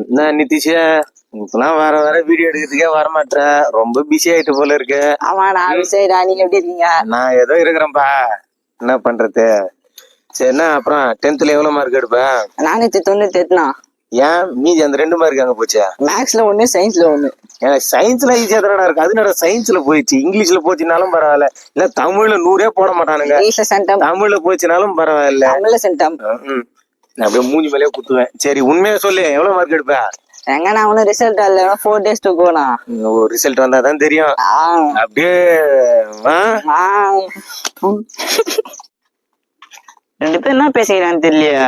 என்ன நிதிஷ்? இப்பெல்லாம் வர வர வீடியோ எடுக்கிறதுக்கே வரமாட்டேற ரொம்ப பிஸி ஆயிட்டு போல இருக்கு. ஆமா நான் சரிடா நீங்க எப்படி இருக்கீங்க? நான் ஏதோ இருக்கிறேன்ப்பா என்ன பண்றது? சரி என்ன அப்புறம் டென்த்ல எவ்வளவு மார்க் எடுப்ப? நானூத்தி தொண்ணூத்தி எட்டுனா ஏன்? மீதி அந்த ரெண்டு மார்க் அங்க போச்சு? மேக்ஸ்ல ஒண்ணு சயின்ஸ்ல ஒண்ணு. எனக்கு சயின்ஸ்ல ஈஸியா தானடா இருக்கு. அது என்னடா சயின்ஸ்ல போயிடுச்சு. இங்கிலீஷ்ல போச்சுனாலும் பரவாயில்ல. இல்ல தமிழ்ல நூறே போட மாட்டானுங்க. தமிழ்ல போச்சுனாலும் பரவாயில்ல. தமிழ்ல சென்டம். நான் அப்படியே மூஞ்சி மேலேயே குத்துவேன். சரி உண்மையா சொல்லு எவ்வளவு மார்க் எடுப்ப? எங்க நான் ஒன்னும் ரிசல்ட் இல்ல ஃபோர் டேஸ் டு கோனா ஒரு ரிசல்ட் வந்தா தான் தெரியும். அப்படியே? ரெண்டு பேரும் என்ன பேசிக்கிறான்னு தெரியலையே.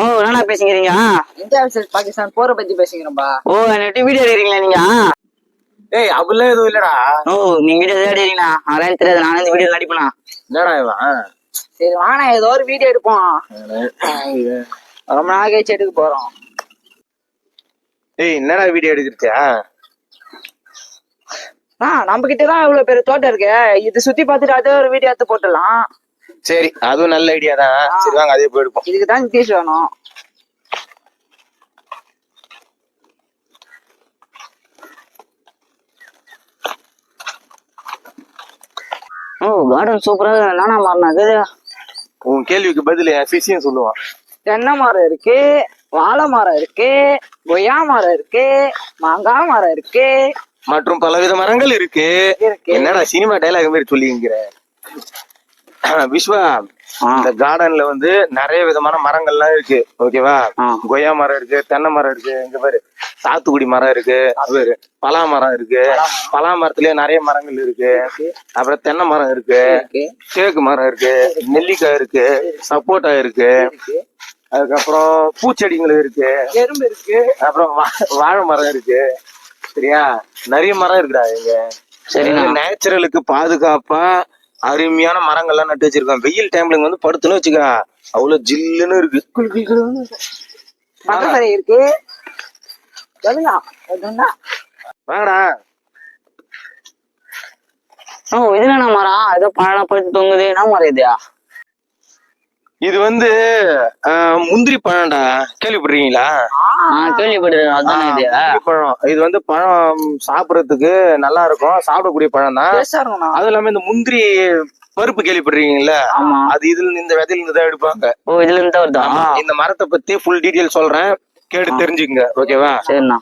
ஓ என்ன பேசிக்கிறீங்க? இந்தியா vs பாகிஸ்தான் போரை பத்தி பேசிக்கிறோம்பா. ஓ என்னட்டு வீடியோ எடுக்கிறீங்களா நீங்க? ஏய் அப்படிலாம் எதுவும் இல்லடா. ஓ நீங்க வீடியோ எடுக்கிறீங்களா அதெல்லாம் தெரியாது நானும் இந்த வீடியோ நடிப்பேனா என்னடா இவன்? சரி வாணா ஏதோ ஒரு வீடியோ எடுப்போம். ரொம்ப நாள் கழிச்சு எடுக்க போறோம். ஏய் என்னடா வீடியோ எடுக்கிறச்சா ஆ நம்ம கிட்ட தான் இவ்வளவு பெரிய தோட்டம் இருக்கு. இது சுத்தி பார்த்துட்டு அதே ஒரு வீடியோ எடுத்து போட்டுடலாம். சரி அதுவும் நல்ல ஐடியா தான். சரி வாங்க அதே போய் எடுப்போம். இதுக்கு தான் நிதிஷ் வேணும். கார்டன் சூப்பரா நானா மாறினாக்கு உன் கேள்விக்கு பதில் சிசியும் சொல்லுவான். தென்னை மரம் இருக்கு வாழை மரம் இருக்கு கொய்யா மரம் இருக்கு மாங்காய் மரம் இருக்கு. மற்றும் பலவித மரங்கள் இருக்கு. இருக்கு. என்னடா சினிமா டைலாக் மாதிரி சொல்லிங்கிற விஸ்வா இந்த கார்டன்ல வந்து நிறைய விதமான மரங்கள்லாம் இருக்கு. ஓகேவா. கொய்யா மரம் இருக்கு தென்னை மரம் இருக்கு இங்க பாரு. சாத்துக்குடி மரம் இருக்கு அது பாரு. பலா மரம் இருக்கு. பலா மரத்துலயே நிறைய மரங்கள் இருக்கு. அப்புறம் தென்னை மரம் இருக்கு. தேக்கு மரம் இருக்கு. நெல்லிக்காய் இருக்கு. சப்போட்டா இருக்கு. அதுக்கப்புறம் பூச்செடிகள் இருக்கு. எறும்பு இருக்கு. அப்புறம் வாழை மரம் இருக்கு. சரியா? நிறைய மரம் இருக்குடா இங்க. சரிண்ணா. நேச்சுரலுக்கு பாதுகாப்பா அருமையான மரங்கள்லாம் நட்டு வச்சிருக்கோம் வெயில் டைம்ல வந்து படுத்துன்னு வச்சுக்க அவ்வளவு ஜில்லுன்னு இருக்கு. இருக்கு. வாங்கடா. ஓ இது என்ன மரம்? ஏதோ பழம் பழுத்து தொங்குது. என்ன மரம் இதுயா இது வந்து முந்திரி பழம்டா. கேள்விப்படுறீங்களா ஆ கேள்விப்பட்டிருக்கேன். பழம். இது வந்து பழம் சாப்பிடறதுக்கு நல்லா இருக்கும் சாப்பிடக்கூடிய பழம் தான். அது இல்லாம இந்த முந்திரி பருப்பு கேள்விப்படுறீங்கல்ல ஆமா. அது இதுல இருந்து இந்த விதையில இருந்து தான் எடுப்பாங்க. ஓ இதுல இருந்து தான் இந்த மரத்தை பத்தி ஃபுல் டீடைல் சொல்றேன். கேட்டு தெரிஞ்சுக்கங்க. ஓகேவா சரிண்ணா.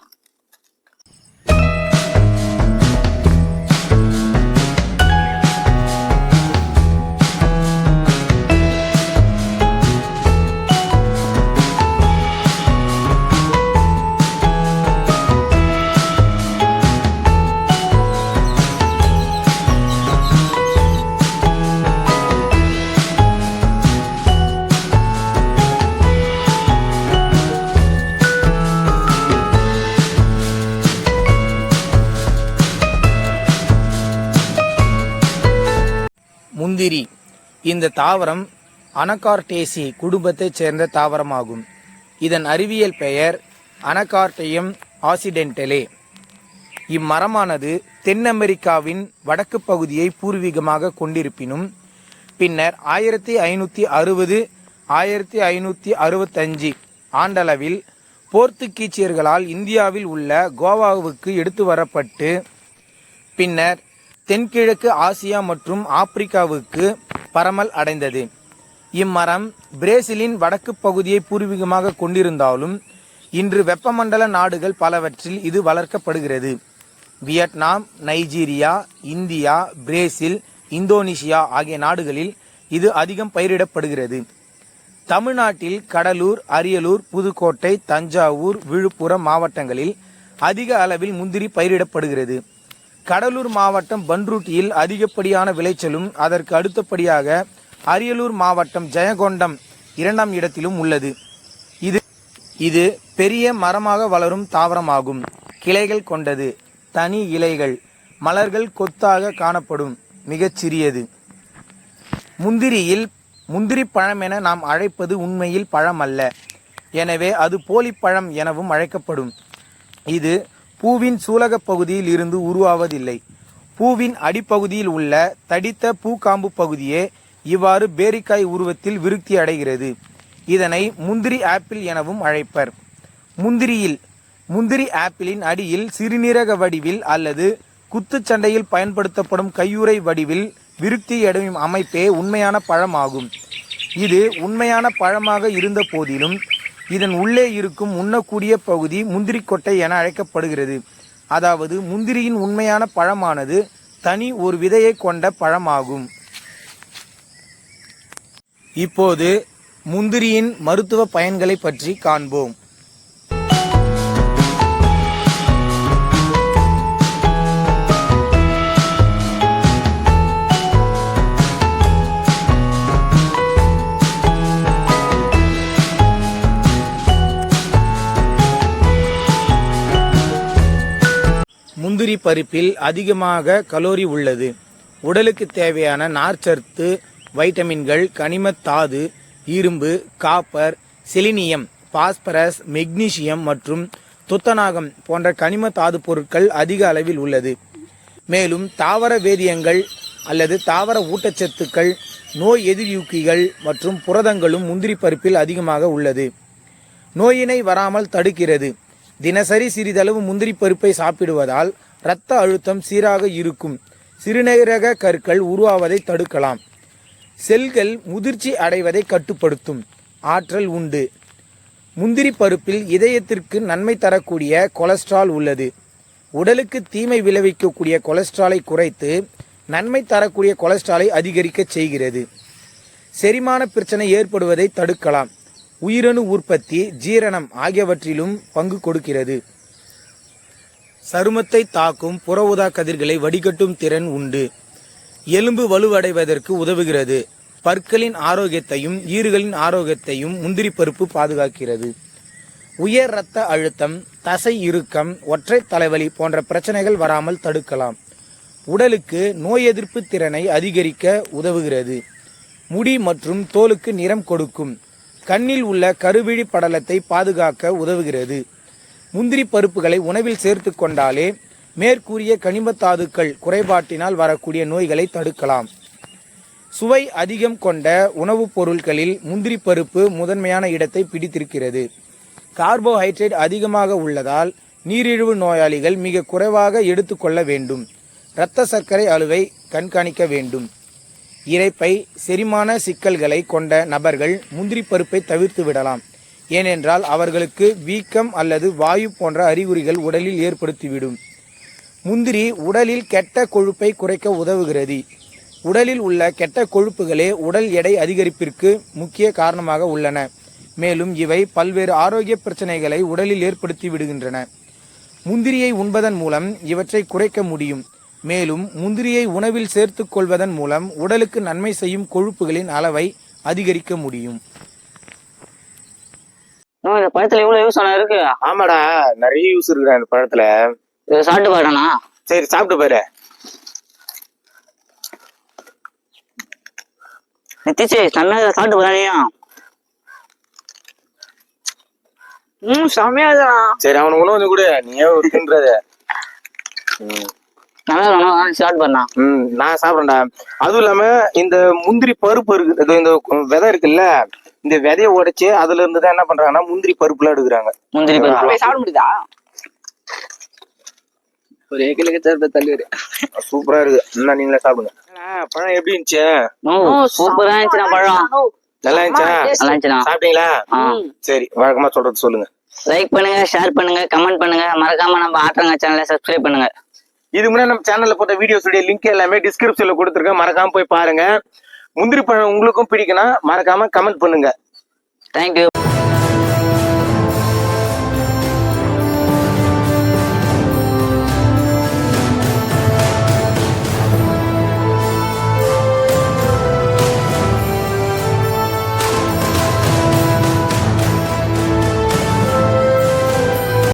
முந்திரி இந்த தாவரம் அனகார்டேசி குடும்பத்தைச் சேர்ந்த தாவரமாகும். இதன் அறிவியல் பெயர் அனகார்டியம் ஆசிடென்டலே. இம்மரமானது தென் அமெரிக்காவின் வடக்கு பகுதியை பூர்வீகமாக கொண்டிருப்பினும் பின்னர் ஆயிரத்தி ஐநூற்றி அறுபது ஆயிரத்தி ஐநூற்றி அறுபத்தஞ்சு ஆண்டளவில் போர்த்துகீச்சியர்களால் இந்தியாவில் உள்ள கோவாவுக்கு எடுத்து வரப்பட்டு பின்னர் தென்கிழக்கு ஆசியா மற்றும் ஆப்பிரிக்காவுக்கு பரமல் அடைந்தது. இம்மரம் பிரேசிலின் வடக்கு பகுதியை பூர்வீகமாக கொண்டிருந்தாலும் இன்று வெப்பமண்டல நாடுகள் பலவற்றில் இது வளர்க்கப்படுகிறது. Vietnam Nigeria India Brazil Indonesia ஆகிய நாடுகளில் இது அதிகம் பயிரிடப்படுகிறது. தமிழ்நாட்டில் கடலூர் அரியலூர் புதுக்கோட்டை தஞ்சாவூர் விழுப்புரம் மாவட்டங்களில் அதிக அளவில் முந்திரி பயிரிடப்படுகிறது. கடலூர் மாவட்டம் பன்ருட்டியில் அதிகப்படியான விளைச்சலும் அதற்கு அடுத்தபடியாக அரியலூர் மாவட்டம் ஜெயகொண்டம் இரண்டாம் இடத்திலும் உள்ளது. இது இது பெரிய மரமாக வளரும் தாவரமாகும். கிளைகள் கொண்டது தனி இலைகள் மலர்கள் கொத்தாக காணப்படும் மிகச் சிறியது. முந்திரியில் முந்திரி பழம் என நாம் அழைப்பது உண்மையில் பழம் அல்ல எனவே அது போலிப்பழம் எனவும் அழைக்கப்படும். இது பூவின் சூலகப் பகுதியில் இருந்து உருவாவதில்லை. பூவின் அடிப்பகுதியில் உள்ள தடித்த பூக்காம்பு பகுதியே இவ்வாறு பேரிக்காய் உருவத்தில் விருத்தி அடைகிறது. இதனை முந்திரி ஆப்பிள் எனவும் அழைப்பர். முந்திரியில் முந்திரி ஆப்பிளின் அடியில் சிறுநீரக வடிவில் அல்லது குத்துச்சண்டையில் பயன்படுத்தப்படும் கையுறை வடிவில் விருத்தி அடையும் அமைப்பே உண்மையான பழமாகும். இது உண்மையான பழமாக இருந்த போதிலும் இதன் உள்ளே இருக்கும் உண்ணக்கூடிய பகுதி முந்திரி கொட்டை என அழைக்கப்படுகிறது. அதாவது முந்திரியின் உண்மையான பழமானது தனி ஒரு விதையை கொண்ட பழமாகும். இப்போது முந்திரியின் மருத்துவ பயன்களை பற்றி காண்போம். முந்திரி பருப்பில் அதிகமாக கலோரி உள்ளது. உடலுக்கு தேவையான நார்ச்சத்து வைட்டமின்கள் கனிமத் தாது இரும்பு காப்பர் செலினியம் பாஸ்பரஸ் மெக்னீசியம் மற்றும் துத்தநாகம் போன்ற கனிம தாது பொருட்கள் அதிக அளவில் உள்ளது. மேலும் தாவர வேதியங்கள் அல்லது தாவர ஊட்டச்சத்துக்கள் நோய் எதிர்யூக்கிகள் மற்றும் புரதங்களும் முந்திரி பருப்பில் அதிகமாக உள்ளது. நோயினை வராமல் தடுக்கிறது. தினசரி சிறிதளவு முந்திரி பருப்பை சாப்பிடுவதால் இரத்த அழுத்தம் சீராக இருக்கும். சிறுநீரக கற்கள் உருவாவதை தடுக்கலாம். செல்கள் முதிர்ச்சி அடைவதை கட்டுப்படுத்தும். ஆற்றல் உண்டு. முந்திரி பருப்பில் இதயத்திற்கு நன்மை தரக்கூடிய கொலஸ்ட்ரால் உள்ளது. உடலுக்கு தீமை விளைவிக்கக்கூடிய கொலஸ்ட்ராலை குறைத்து நன்மை தரக்கூடிய கொலஸ்ட்ராலை அதிகரிக்கச் செய்கிறது. செரிமான பிரச்சனை ஏற்படுவதை தடுக்கலாம். உயிரணு உற்பத்தி ஜீரணம் ஆகியவற்றிலும் பங்கு கொடுக்கிறது. சருமத்தை தாக்கும் புற ஊதா கதிர்களை வடிகட்டும் திறன் உண்டு. எலும்பு வலுவடைவதற்கு உதவுகிறது. பற்களின் ஆரோக்கியத்தையும் ஈறுகளின் ஆரோக்கியத்தையும் முந்திரி பருப்பு பாதுகாக்கிறது. உயர் இரத்த அழுத்தம் தசை இறுக்கம் ஒற்றை தலைவலி போன்ற பிரச்சனைகள் வராமல் தடுக்கலாம். உடலுக்கு நோய் எதிர்ப்பு திறனை அதிகரிக்க உதவுகிறது. முடி மற்றும் தோலுக்கு நிறம் கொடுக்கும். கண்ணில் உள்ள கருவிழி படலத்தை பாதுகாக்க உதவுகிறது. முந்திரி பருப்புகளை உணவில் சேர்த்து கொண்டாலே மேற்கூறிய கனிமத்தாதுக்கள் குறைபாட்டினால் வரக்கூடிய நோய்களை தடுக்கலாம். சுவை அதிகம் கொண்ட உணவுப் பொருட்களில் முந்திரி பருப்பு முதன்மையான இடத்தை பிடித்திருக்கிறது. கார்போஹைட்ரேட் அதிகமாக உள்ளதால் நீரிழிவு நோயாளிகள் மிக குறைவாக எடுத்துக்கொள்ள வேண்டும். இரத்த சர்க்கரை அளவை கண்காணிக்க வேண்டும். இறைப்பை செரிமான சிக்கல்களை கொண்ட நபர்கள் முந்திரி பருப்பை தவிர்த்து விடலாம். ஏனென்றால் அவர்களுக்கு வீக்கம் அல்லது வாயு போன்ற அறிகுறிகள் உடலில் ஏற்படுத்திவிடும். முந்திரி உடலில் கெட்ட கொழுப்பை குறைக்க உதவுகிறது. உடலில் உள்ள கெட்ட கொழுப்புகளே உடல் எடை அதிகரிப்பிற்கு முக்கிய காரணமாக உள்ளன. மேலும் இவை பல்வேறு ஆரோக்கிய பிரச்சனைகளை உடலில் ஏற்படுத்தி விடுகின்றன முந்திரியை உண்பதன் மூலம் இவற்றை குறைக்க முடியும். மேலும் முந்திரியை உணவில் சேர்த்து கொள்வதன் மூலம் உடலுக்கு நன்மை செய்யும் கொழுப்புகளின் அளவை அதிகரிக்க முடியும். இந்த பழத்துல இவ்வளவு யூஸ் ஆனா இருக்கு. ஆமாடா நிறைய யூஸ் இருக்குடா இந்த பழத்துல இதை சாப்பிட்டு பாருண்ணா சரி சாப்பிட்டு பாரு. நித்திச்சு செம்மையா சாப்பிட்டு பாருனியா ம் செம்மையா. சரி அவனுக்கு உணவு வந்து கொடு. நீ ஏன் இருக்குன்றது நல்லா இருக்கணும் சாப்பிட்டு பாருண்ணா ம் நான் சாப்பிட்றேன்டா. அதுவும் இல்லாம இந்த முந்திரி பருப்பு இருக்கு இந்த விதை இருக்குல்ல? இந்த விதைய உடைச்சு அதுல இருந்து தான் என்ன பண்றாங்கன்னா முந்திரி பருப்புலாம் எடுக்கிறாங்க. முந்திரி பருப்பு. சாப்பிட முடியுதா? ஒரு ஏக்கிலுக்கு சேர்த்து தள்ளிடு சூப்பரா இருக்கு. என்ன நீங்களே சாப்பிடுங்க. பழம் எப்படி இருந்துச்சு? ஓ சூப்பரா இருந்துச்சுண்ணா பழம். நல்லா இருந்துச்சா? நல்லா இருந்துச்சுண்ணா சாப்பிட்டீங்களா? சரி வழக்கமா சொல்றது சொல்லுங்க. லைக் பண்ணுங்க ஷேர் பண்ணுங்க கமெண்ட் பண்ணுங்க. மறக்காம நம்ம ஆட்டங்க சேனலை சப்ஸ்கிரைப் பண்ணுங்க. இதுக்கு முன்னாடி நம்ம சேனல்ல போட்ட வீடியோஸுடைய லிங்க் எல்லாமே டிஸ்கிரிப்ஷன்ல கொடுத்துருக்கேன். மறக்காம போய் பாருங்க. முந்திரி பழம் உங்களுக்கும் பிடிக்கும்னா மறக்காம கமெண்ட் பண்ணுங்க. தேங்க்யூ